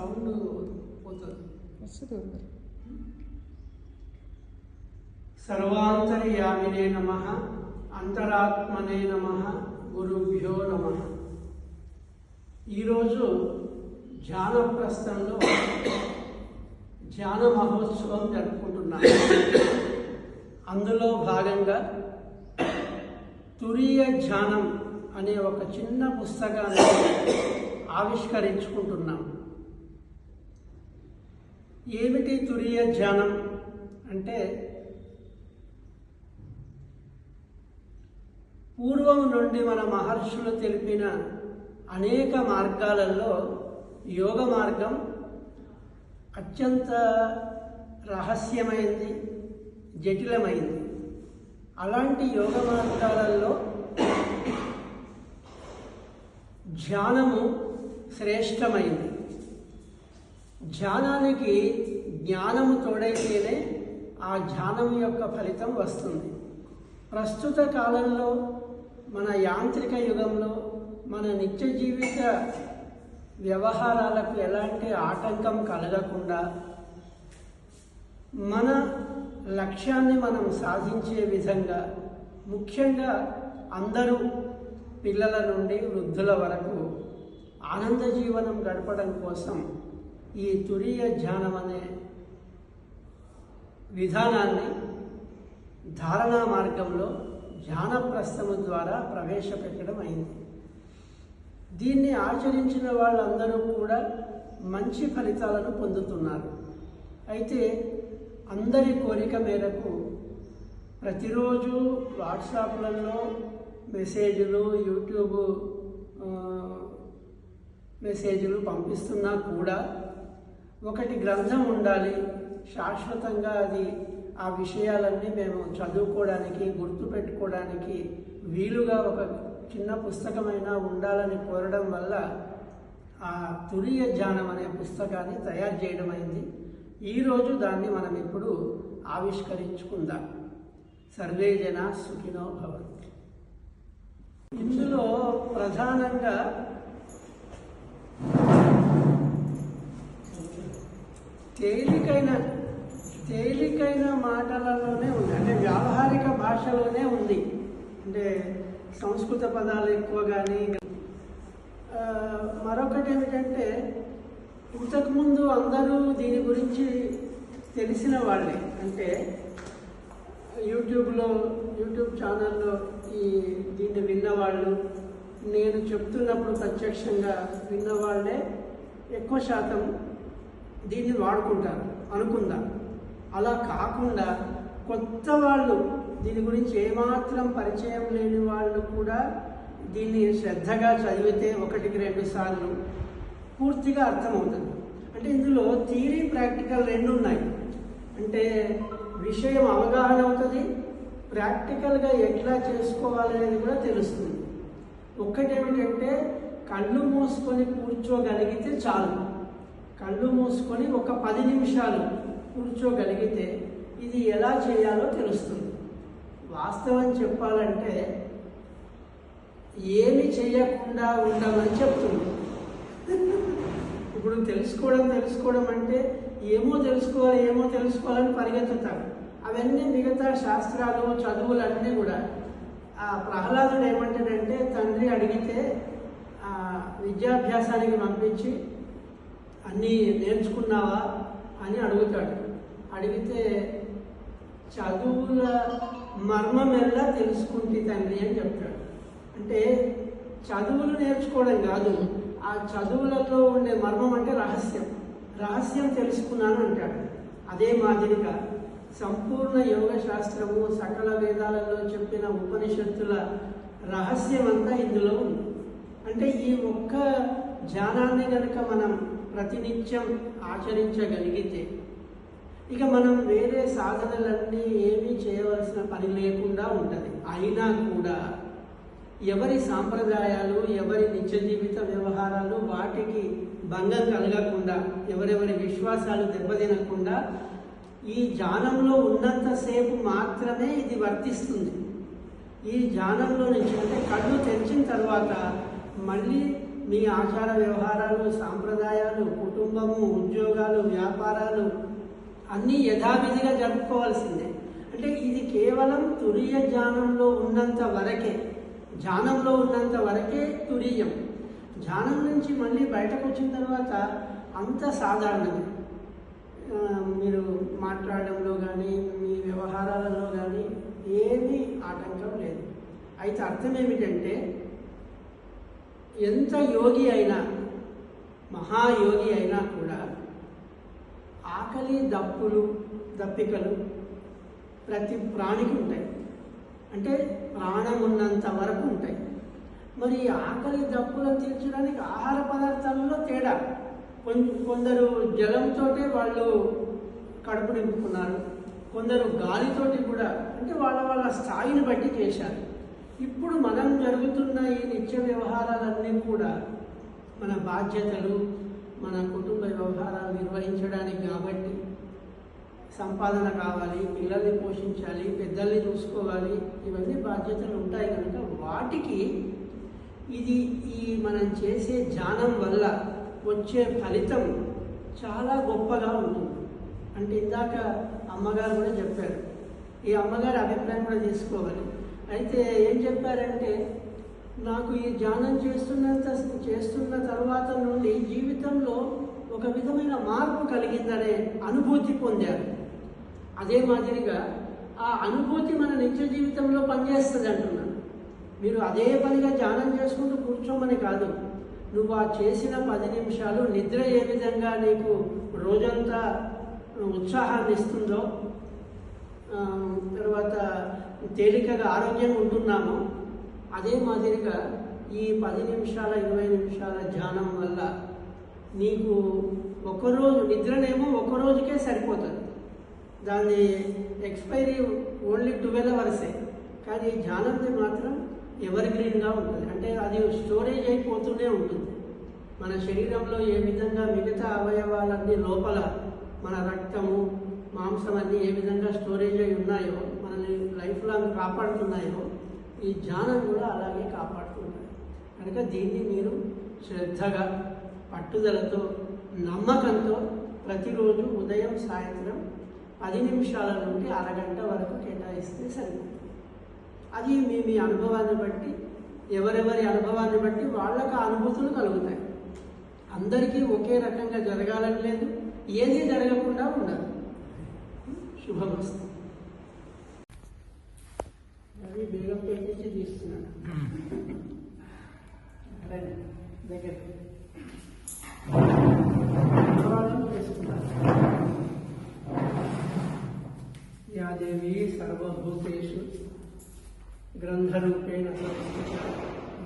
Sound పోతుంది. వస్తుంది. సర్వాంతర్యామినే నమ అంతరాత్మనే నమ గురుభ్యో నమ. ఈరోజు ధ్యానప్రస్థంలో ధ్యాన మహోత్సవం జరుపుకుంటున్నాం. అందులో భాగంగా తురీయ ధ్యానం అనే ఒక చిన్న పుస్తకాన్ని ఆవిష్కరించుకుంటున్నాం. ఏమిటి తురియ ధ్యానం? అంటే పూర్వం నుండి మన మహర్షులు తెలిపిన అనేక మార్గాలలో యోగ మార్గం అత్యంత రహస్యమైంది జటిలమైంది. అలాంటి యోగ మార్గాలలో ధ్యానము శ్రేష్టమైంది. ధ్యానానికి జ్ఞానము తోడైతేనే ఆ ధ్యానం యొక్క ఫలితం వస్తుంది. ప్రస్తుత కాలంలో మన యాంత్రిక యుగంలో మన నిత్య జీవిత వ్యవహారాలకు ఎలాంటి ఆటంకం కలగకుండా మన లక్ష్యాన్ని మనం సాధించే విధంగా ముఖ్యంగా అందరూ పిల్లల నుండి వృద్ధుల వరకు ఆనంద జీవనం గడపడం కోసం ఈ తురీయ ధ్యానం అనే విధానాన్ని ధారణా మార్గంలో ధ్యానప్రస్థము ద్వారా ప్రవేశపెట్టడం అయింది. దీన్ని ఆచరించిన వాళ్ళందరూ కూడా మంచి ఫలితాలను పొందుతున్నారు. అయితే అందరి కోరిక మేరకు ప్రతిరోజు వాట్సాప్లలో మెసేజ్లు యూట్యూబ్ మెసేజ్లు పంపిస్తున్నా కూడా ఒకటి గ్రంథం ఉండాలి. శాశ్వతంగా అది ఆ విషయాలన్నీ మేము చదువుకోవడానికి గుర్తుపెట్టుకోవడానికి వీలుగా ఒక చిన్న పుస్తకమైనా ఉండాలని కోరడం వల్ల ఆ తురియ జ్ఞానం అనే పుస్తకాన్ని తయారు చేయడం అయింది. ఈరోజు దాన్ని మనం ఇప్పుడు ఆవిష్కరించుకుందాం. సర్వే జన సుఖినో భవంతి. ఇందులో ప్రధానంగా తేలికైన తేలికైన మాటలలోనే ఉంది. అంటే వ్యావహారిక భాషలోనే ఉంది. అంటే సంస్కృత పదాలు ఎక్కువ కానీ మరొకటి ఏమిటంటే ఇంతకుముందు అందరూ దీని గురించి తెలిసిన వాళ్ళే. అంటే యూట్యూబ్లో యూట్యూబ్ ఛానల్లో ఈ దీన్ని విన్నవాళ్ళు నేను చెప్తున్నప్పుడు ప్రత్యక్షంగా విన్నవాళ్ళే ఎక్కువ శాతం దీన్ని వాడుకుంటారు. అనుకుందాం? అలా కాకుండా కొత్త వాళ్ళు దీని గురించి ఏమాత్రం పరిచయం లేని వాళ్ళు కూడా దీన్ని శ్రద్ధగా చదివితే ఒకటికి రెండు సార్లు పూర్తిగా అర్థమవుతుంది. అంటే ఇందులో థియరీ ప్రాక్టికల్ రెండు ఉన్నాయి. అంటే విషయం అవగాహన అవుతుంది ప్రాక్టికల్గా ఎట్లా చేసుకోవాలనేది కూడా తెలుస్తుంది. ఒక్కటేమిటంటే కళ్ళు మూసుకొని కూర్చోగలిగితే చాలు. కళ్ళు మూసుకొని ఒక పది నిమిషాలు కూర్చోగలిగితే ఇది ఎలా చేయాలో తెలుస్తుంది. వాస్తవం చెప్పాలంటే ఏమి చేయకుండా ఉండమని చెప్తుంది. ఇప్పుడు తెలుసుకోవడం తెలుసుకోవడం అంటే ఏమో తెలుసుకోవాలి ఏమో తెలుసుకోవాలని పరిగెత్తుతాం అవన్నీ మిగతా శాస్త్రాలు చదువులు అన్నీ కూడా. ఆ ప్రహ్లాదుడు ఏమంటాడంటే తండ్రి అడిగితే విద్యాభ్యాసానికి పంపించి అన్నీ నేర్చుకున్నావా అని అడుగుతాడు. అడిగితే చదువుల మర్మం ఎలా తెలుసుకుంటే తండ్రి అని చెప్తాడు. అంటే చదువులు నేర్చుకోవడం కాదు ఆ చదువులలో ఉండే మర్మం అంటే రహస్యం. రహస్యం తెలుసుకున్నాను అంటాడు. అదే మాదిరిగా సంపూర్ణ యోగ శాస్త్రము సకల వేదాలలో చెప్పిన ఉపనిషత్తుల రహస్యం అంతా ఇందులో ఉంది. అంటే ఈ ఒక్క జ్ఞానాన్ని కనుక మనం ప్రతినిత్యం ఆచరించగలిగితే. ఇక మనం వేరే సాధనలన్నీ ఏమీ చేయవలసిన పని లేకుండా ఉంటుంది. అయినా కూడా ఎవరి సాంప్రదాయాలు ఎవరి నిత్య జీవిత వ్యవహారాలు వాటికి భంగం కలగకుండా ఎవరెవరి విశ్వాసాలు దెబ్బతినకుండా ఈ జానంలో ఉన్నంతసేపు మాత్రమే ఇది వర్తిస్తుంది. ఈ జానంలో నుంచి అంటే కళ్ళు తెరిచిన తర్వాత మళ్ళీ మీ ఆచార వ్యవహారాలు సాంప్రదాయాలు కుటుంబము ఉద్యోగాలు వ్యాపారాలు అన్నీ యథావిధిగా జరుపుకోవాల్సిందే. అంటే ఇది కేవలం తురియ జ్ఞానంలో ఉన్నంత వరకే ధ్యానంలో ఉన్నంత వరకే తురియం. ధ్యానం నుంచి మళ్ళీ బయటకు వచ్చిన తర్వాత అంత సాధారణమే. మీరు మాట్లాడడంలో కానీ మీ వ్యవహారాలలో కానీ ఏమీ ఆటంకం లేదు. అయితే అర్థం ఏమిటంటే ఎంత యోగి అయినా మహాయోగి అయినా కూడా ఆకలి దప్పులు దప్పికలు ప్రతి ప్రాణికి ఉంటాయి. అంటే ప్రాణం ఉన్నంత వరకు ఉంటాయి. మరి ఆకలి దప్పులను తీర్చడానికి ఆహార పదార్థాలలో తేడా? కొంచెం కొందరు జలంతో వాళ్ళు కడుపు నింపుకున్నారు. కొందరు గాలితోటి కూడా అంటే వాళ్ళ వాళ్ళ స్థాయిని బట్టి చేశారు. ఇప్పుడు మనం జరుగుతున్న ఈ నిత్య వ్యవహారాలన్నీ కూడా మన బాధ్యతలు మన కుటుంబ వ్యవహారాలు నిర్వహించడానికి కాబట్టి సంపాదన కావాలి పిల్లల్ని పోషించాలి పెద్దల్ని చూసుకోవాలి ఇవన్నీ బాధ్యతలు ఉంటాయి కనుక వాటికి ఇది ఈ మనం చేసే ధ్యానం వల్ల వచ్చే ఫలితం చాలా గొప్పగా ఉంటుంది. అంటే ఇందాక అమ్మగారు కూడా చెప్పారు ఈ అమ్మగారి అభిప్రాయం కూడా తీసుకోవాలి. అయితే ఏం చెప్పారంటే నాకు ఈ ధ్యానం చేస్తున్న చేస్తున్న తర్వాత నుండి జీవితంలో ఒక విధమైన మార్పు కలిగిందనే అనుభూతి పొందారు. అదే మాదిరిగా ఆ అనుభూతి మన నిత్య జీవితంలో పనిచేస్తుంది అంటున్నాను మీరు అదే పనిగా ధ్యానం చేసుకుంటూ కూర్చోమని కాదు నువ్వు ఆ చేసిన పది నిమిషాలు నిద్ర ఏ విధంగా నీకు రోజంతా ఉత్సాహాన్ని ఇస్తుందో తర్వాత తేలికగా ఆరోగ్యంగా ఉంటున్నామో. అదే మాదిరిగా ఈ పది నిమిషాల ఇరవై నిమిషాల ధ్యానం వల్ల నీకు ఒకరోజు నిద్రనేమో ఒక రోజుకే సరిపోతుంది. దాని ఎక్స్పైరీ ఓన్లీ ట్వెల్వ్ అవర్సే. కానీ ధ్యానంది మాత్రం ఎవర్ గ్రీన్గా ఉంటుంది. అంటే అది స్టోరేజ్ అయిపోతూనే ఉంటుంది. మన శరీరంలో ఏ విధంగా మిగతా అవయవాలన్నీ లోపల మన రక్తము మాంసం అన్నీ ఏ విధంగా స్టోరేజ్ అయి ఉన్నాయో మనల్ని లైఫ్ లాంగ్ కాపాడుతున్నాయో ఈ ధ్యానం కూడా అలాగే కాపాడుతున్నాయి కనుక దీన్ని మీరు శ్రద్ధగా పట్టుదలతో నమ్మకంతో ప్రతిరోజు ఉదయం సాయంత్రం పది నిమిషాల నుండి అరగంట వరకు కేటాయిస్తే సరిపోతుంది. అది మీ మీ అనుభవాన్ని బట్టి ఎవరెవరి అనుభవాన్ని బట్టి వాళ్ళకు అనుభూతులు కలుగుతాయి. అందరికీ ఒకే రకంగా జరగాలని లేదు ఏది జరగకుండా ఉండదు శుభమస్తు. రవి బేగం పెట్టించి తీస్తున్నాను. దగ్గర. దగ్గరికి సర్వభూతేషు గ్రంథరూపేణ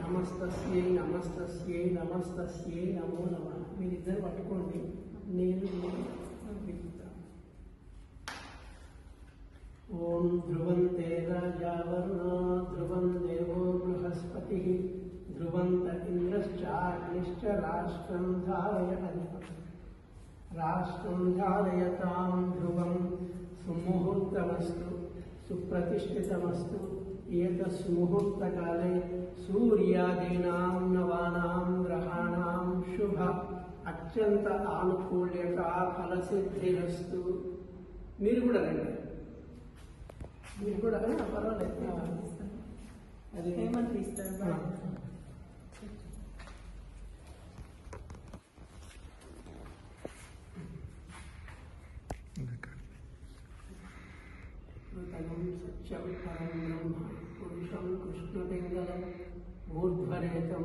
నమస్తస్యై నమస్తస్యై నమస్తస్యై నమో నమ. మీరిద్దరు పట్టుకోండి. నేను. ఓం ధ్రువంతే రాజా వరుణా ధ్రువం దేవో బృహస్పతి ధ్రువంత ఇంద్రశ్చాగ్నిశ్చ రాష్ట్రం ధారయ అధిపతి రాష్ట్రం ధారయతాం ధ్రువం సుముహూర్తమస్తు సుప్రతిష్ఠితమస్తు ఏతస్ముహూర్తకాలే సూర్యాదీనాం నవానాం గ్రహాణాం శుభ అత్యంత ఆనుకూల్యత ఫలసిద్ధిరస్తు. మీరు కూడా రండి. మీరు కూడా ఆ, పర్వాలేదు ఆ, అది హేమంత్ ఇస్తారు ఆ. నూతనం సత్యం పరం బ్రహ్మ పురుషం కృష్ణపింగళం ఊర్ధ్వరేతం